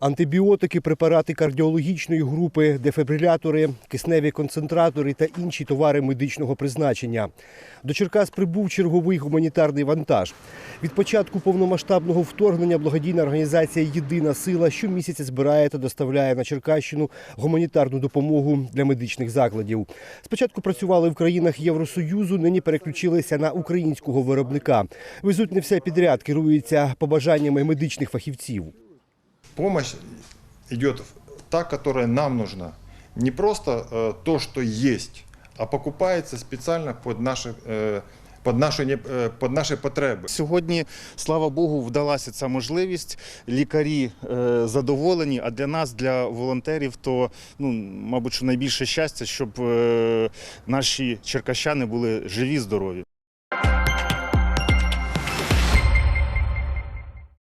Антибіотики, препарати кардіологічної групи, дефібрилятори, кисневі концентратори та інші товари медичного призначення. До Черкас прибув черговий гуманітарний вантаж. Від початку повномасштабного вторгнення благодійна організація Єдина сила щомісяця збирає та доставляє на Черкащину гуманітарну допомогу для медичних закладів. Спочатку працювали в країнах Євросоюзу, нині переключилися на українського виробника. Везуть не все підряд, керуються побажаннями медичних фахівців Помощь идет та, которая нам нужна. Не просто э, то, что есть, а покупается специально под наши, э, под наши, не- э, под наши потреби. Сьогодні, слава Богу, вдалася ця можливість. Лікарі е, задоволені. А для нас, для волонтерів, то ну, мабуть, що найбільше щастя, щоб е, наші черкащани були живі, здорові.